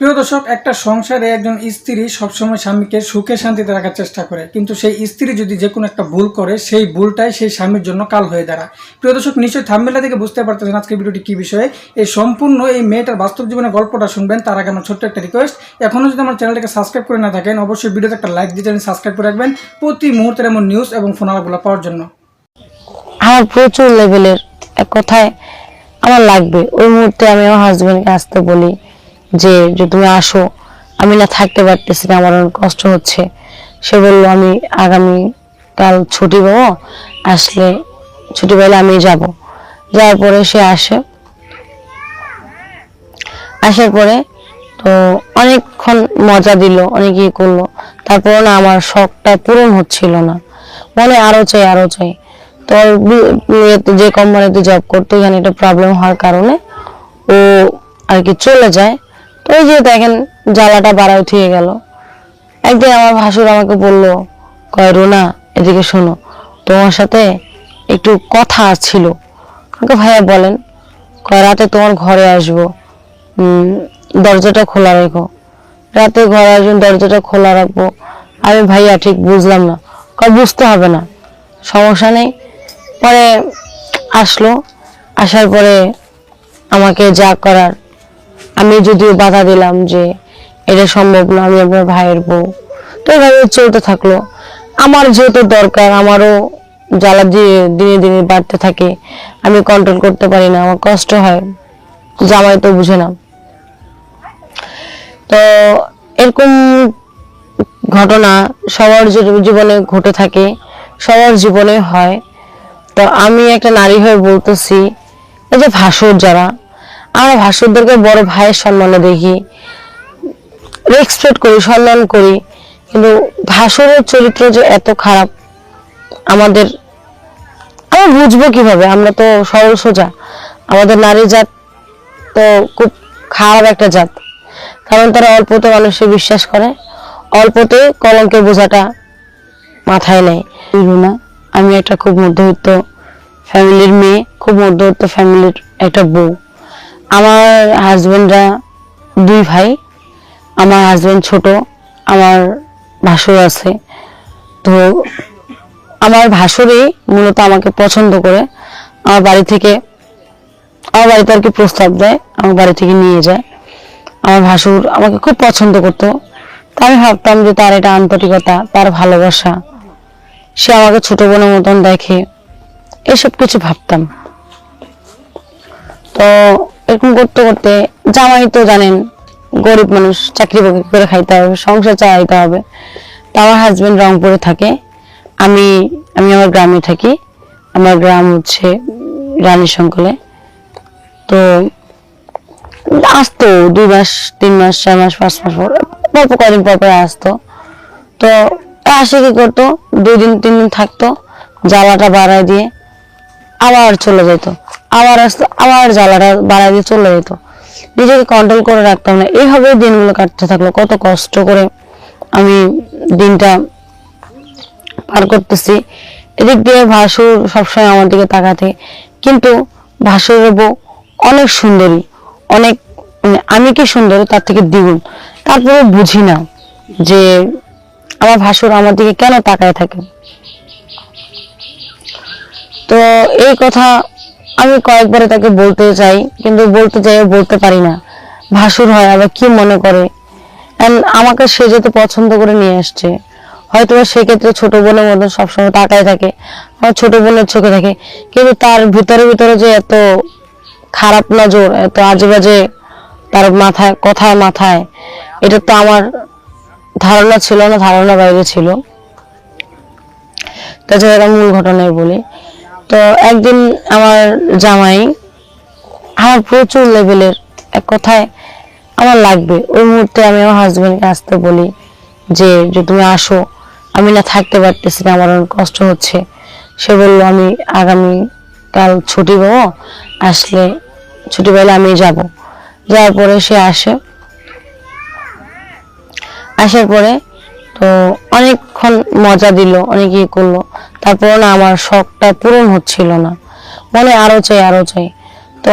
প্রিয় দর্শক, একটা সংসারে একজন স্ত্রী সবসময় স্বামীকে সুখে শান্তিতে রাখার চেষ্টা করে। কিন্তু সেই স্ত্রী যদি যে কোনো একটা ভুল করে, সেই ভুলটাই সেই স্বামীর জন্য কাল হয়ে দাঁড়ায় প্রিয় দর্শক, নিশ্চয়ই থাম্বেলা থেকে বুঝতে পারতেছেন আজকের ভিডিওটি কি বিষয়ে। এই সম্পূর্ণ এই মেয়েটার বাস্তব জীবনের গল্পটা শুনবেন, তার আগে আমার ছোট্ট একটা রিকোয়েস্ট এখনও যদি আমার চ্যানেলটাকে সাবস্ক্রাইব করে না থাকেন, অবশ্যই ভিডিওতে একটা লাইক দিয়ে চ্যানেল সাবস্ক্রাইব করে রাখবেন প্রতি মুহূর্তের এমন নিউজ এবং ফোনালাগুলো পাওয়ার জন্য। আমার প্রচুর লেভেলের এক কথায় আমার লাগবে। ওই মুহূর্তে আমি আমার হাজবেন্ডকে আসতে বলি। যে যে তুমি আসো, আমি না থাকতে পারতেছি না, আমার অনেক কষ্ট হচ্ছে। সে বলল, আমি আগামী কাল ছুটি পাবো, আসলে ছুটি পেলে আমি যাব। যাওয়ার পরে সে আসে। আসার পরে তো অনেকক্ষণ মজা দিল অনেক ইয়ে করল। তারপরে না আমার শখটা পূরণ হচ্ছিল না। মনে আরও চাই আরও চাই। তো যে কোম্পানিতে জব করতো, এখানে একটা প্রবলেম হওয়ার কারণে ও আর কি চলে যায়। তো ওই যে দেখেন, জ্বালাটা বাড়ায় উঠিয়ে গেল। একদিন আমার ভাসুর আমাকে বলল, কয়, রোনা, এদিকে শোনো, তোমার সাথে একটু কথা ছিল। আমাকে ভাইয়া বলেন, কয়, রাতে তোমার ঘরে আসব। দরজাটা খোলা রেখো। রাতে ঘরে আসবেন দরজাটা খোলা রাখব। আমি ভাইয়া ঠিক বুঝলাম না। কয়, বুঝতে হবে না, সমস্যা নেই। পরে আসলো, আসার পরে আমাকে যা করার আমি যদিও বাধা দিলাম যে এটা সম্ভব না, আমি আপনার ভাইয়ের বউ। তো এভাবে চলতে থাকল। আমার যেহেতু দরকার, আমারও জ্বালা দিয়ে দিনে দিনে বাড়তে থাকে। আমি কন্ট্রোল করতে পারি না, আমার কষ্ট হয়। জামাই তো বুঝে না। তো এরকম ঘটনা সবার জীবনে ঘটে থাকে, সবার জীবনে হয়। তো আমি একটা নারী হয়ে বলতেছি, এই যে ভাসুর যারা আমরা ভাসুরদেরকে বড় ভাইয়ের সম্মানে দেখি। রেসপেক্ট করি, সম্মান করি। কিন্তু ভাসুরের চরিত্র যে এত খারাপ, আমাদের, আমরা বুঝব কীভাবে? আমরা তো সরল সোজা। আমাদের নারী জাত তো খুব খারাপ একটা জাত। কারণ তারা অল্পতে মানুষে বিশ্বাস করে, অল্পতে কলঙ্কের বোঝাটা মাথায় নেয়। রুনা আমি একটা খুব মধ্যবিত্ত ফ্যামিলির মেয়ে, খুব মধ্যবিত্ত ফ্যামিলির একটা বউ। আমার হাজবেন্ডরা দুই ভাই, আমার হাজবেন্ড ছোট, আমার ভাসুর আছে। তো আমার ভাসুরই মূলত আমাকে পছন্দ করে। আমার বাড়ি থেকে, আমার বাড়িতে আর কি প্রস্তাব দেয়, আমার বাড়ি থেকে নিয়ে যায়। আমার ভাসুর আমাকে খুব পছন্দ করতো। তা আমি ভাবতাম যে তার এটা আন্তরিকতা, তার ভালোবাসা, সে আমাকে ছোট বোনের মতন দেখে, এসব কিছু ভাবতাম। তো এরকম করতে করতে জামাই তো জানেন, গরিব মানুষ, চাকরি বাকরি করে খাইতে হবে, সংসার চালাইতে হবে। তো আমার হাজবেন্ড রংপুরে থাকে। আমি আমি আমার গ্রামে থাকি। আমার গ্রাম হচ্ছে রানী সংকলে। তো আসতো, দুই মাস, তিন মাস, চার মাস, পাঁচ মাস পর, অল্প কদিন পর পর আসতো। তো আসে কি করতো? দুই দিন, তিন দিন থাকতো, জ্বালাটা বাড়ায় দিয়ে আবার চলে যেত। আবার আসতো, আবার জ্বালাটা বাড়ায় দিয়ে চলে যেত। নিজেকে কন্ট্রোল করে রাখতাম না। এইভাবে দিনগুলো কাটতে থাকল। কত কষ্ট করে আমি দিনটা পার করতেছি। এদিক দিয়ে ভাসুর সবসময় আমার দিকে তাকাতে। কিন্তু ভাসুরের বউ অনেক সুন্দরী। অনেক মানে আমি কি সুন্দরী তার থেকে দ্বিগুণ। তারপরে বুঝি না যে আমার ভাসুর আমার দিকে কেন তাকায় থাকে। তো এই কথা আমি কয়েকবারে তাকে বলতে চাই, কিন্তু বলতে চাই বলতে পারি না। ভাসুর হয়, আবার কি মনে করে? And আমাকে সে যেতে পছন্দ করে নিয়ে আসছে হয়তো সেক্ষেত্রে ছোট বোনের মতন সবসময় তাকায় থাকে আমার ছোট বোনের চোখে থাকে, কিন্তু তার ভিতরে ভিতরে যে এত খারাপ নজর, এত আজে বাজে তার মাথায় কথায় মাথায়, এটা তো আমার ধারণা ছিল না, ধারণা বাইরে ছিল। তাছাড়া মূল ঘটনায় বলি। তো একদিন আমার জামাই, আমার প্রচুর লেভেলের এক কথায় আমার লাগবে। ওই মুহূর্তে আমি আমার হাজবেন্ডকে আসতে বলি যে যে তুমি আসো। আমি না থাকতে পারতেছি না, আমার অনেক কষ্ট হচ্ছে। সে বলল, আমি আগামী কাল ছুটি পাবো, আসলে ছুটি পেলে আমি যাব। যাওয়ার পরে সে আসে। আসার পরে তো অনেকক্ষণ মজা দিল অনেক ইয়ে করল। তারপরে না আমার শখটা পূরণ হচ্ছিল না। মনে আরও চাই আরও চাই। তো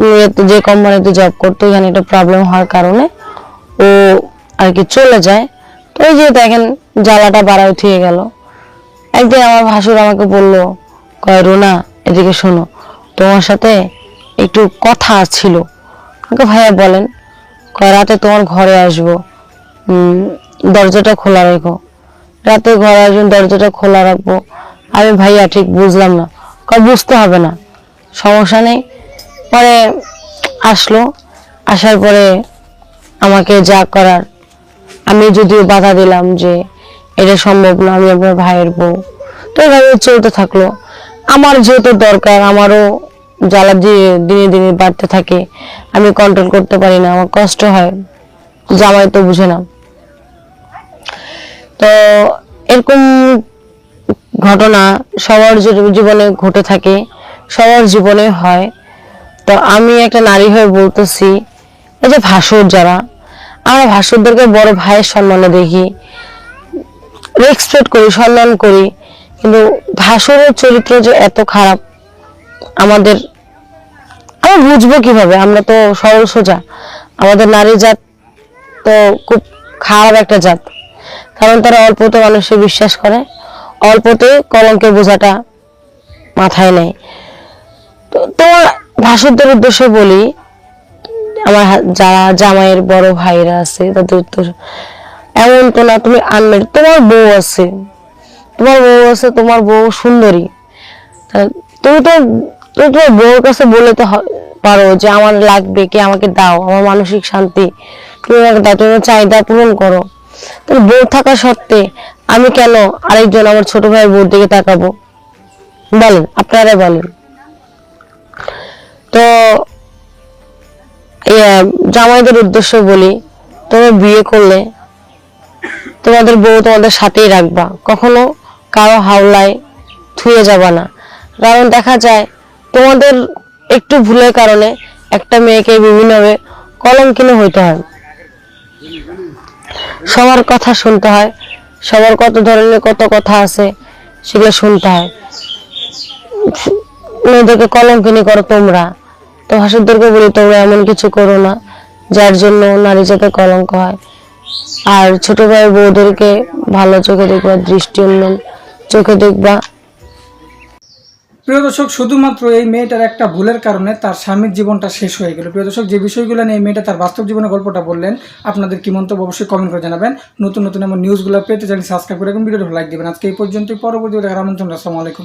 বিয়েতে যে কোম্পানিতে জব করতো, এখানে একটা প্রবলেম হওয়ার কারণে ও আর কি চলে যায়। তো ওই যে দেখেন, জ্বালাটা বাড়া উঠিয়ে গেল। একদিন আমার ভাসুর আমাকে বলল, কয়, রোনা, এদিকে শোনো। তোমার সাথে একটু কথা ছিল। আমাকে ভাইয়া বলেন, কয়, রাতে তোমার ঘরে আসব। দরজাটা খোলা রেখো রাতে ঘরে আসবেন, দরজাটা খোলা রাখব। আমি ভাইয়া ঠিক বুঝলাম না। কয়, বুঝতে হবে না। সমস্যা নেই। পরে আসলো। আসার পরে আমাকে যা করার, আমি যদিও বাধা দিলাম যে এটা সম্ভব না, আমি আপনার ভাইয়ের বউ। তো এভাবে চলতে থাকল। আমার যেহেতু দরকার, আমারও জ্বালা দিয়ে দিনে দিনে বাড়তে থাকে। আমি কন্ট্রোল করতে পারি না, আমার কষ্ট হয়। জামাই তো বুঝে না। তো এরকম ঘটনা সবার জীবনে ঘটে থাকে, সবার জীবনে হয়। তো আমি একটা নারী হয়ে বলতেছি, এই যে ভাসুর যারা, আমরা ভাসুরদেরকে বড় ভাইয়ের সম্মানে দেখি রেসপেক্ট করি, সম্মান করি, কিন্তু ভাসুরের চরিত্র যে এত খারাপ, আমাদের আমি বুঝব কীভাবে? আমরা তো সরল সোজা। আমাদের নারী জাত তো খুব খারাপ একটা জাত। কারণ তারা অল্পতে মানুষে বিশ্বাস করে, অল্পতে কলঙ্কের বোঝাটা মাথায় নেয়। তো তোমার ভাসুরদের উদ্দেশ্যে বলি, আমার যারা জামাইয়ের বড় ভাইরা আছে, তাদের উদ্দেশ্য এমন তো না, তুমি আনমেড তোমার বউ আছে। তোমার বউ আছে, তোমার বউ সুন্দরী। তুমি তো, তুমি তোমার বউর কাছে বলে তো পারো যে আমার লাগবে কি আমাকে দাও, আমার মানসিক শান্তি। তুমি দাও, তুমি চাহিদা পূরণ করো। তাহলে বউ থাকা সত্ত্বে আমি কেন আরেকজন আমার ছোট ভাইয়ের বউর দিকে তাকাবো? বলেন, আপনারা বলেন। তো জামাইদের উদ্দেশ্য বলি, তোমরা বিয়ে করলে তোমাদের বউ তোমাদের সাথেই রাখবা। কখনো কারও হাওলায় থুয়ে যাবা না। কারণ দেখা যায়, তোমাদের একটু ভুলের কারণে একটা মেয়েকে বিভিন্নভাবে কলঙ্কিনী হইতে হয়। সবার কথা শুনতে হয়। সবার কত ধরনের কত কথা আছে সেগুলো শুনতে হয়। মেয়েদেরকে কলঙ্কিনী করো তোমরা। তো হাসুরদেরকে বলি তোমরা এমন কিছু করো না, যার জন্য নারী যাতে কলঙ্ক হয়। আর ছোট ভাই বউদেরকে ভালো চোখে দেখবা, দৃষ্টি উন্নয়ন চোখে দেখবা। প্রিয় দর্শক, শুধুমাত্র এই মেয়েটার একটা ভুলের কারণে তার স্বামীর জীবনটা শেষ হয়ে গেল। প্রিয় দর্শক, যে বিষয়গুলো নিয়ে এই মেয়েটা তার বাস্তব জীবনের গল্পটা বললেন, আপনাদের কি মন্তব্য অবশ্যই কমেন্ট করে জানাবেন। নতুন নতুন এমন নিউজগুলো পেতে জানি সাবস্ক্রাইব করে এবং ভিডিওটা লাইক দেবেন। আজকে এই পর্যন্তই, পরবর্তী আমন্ত্রণ, আসসালামু আলাইকুম।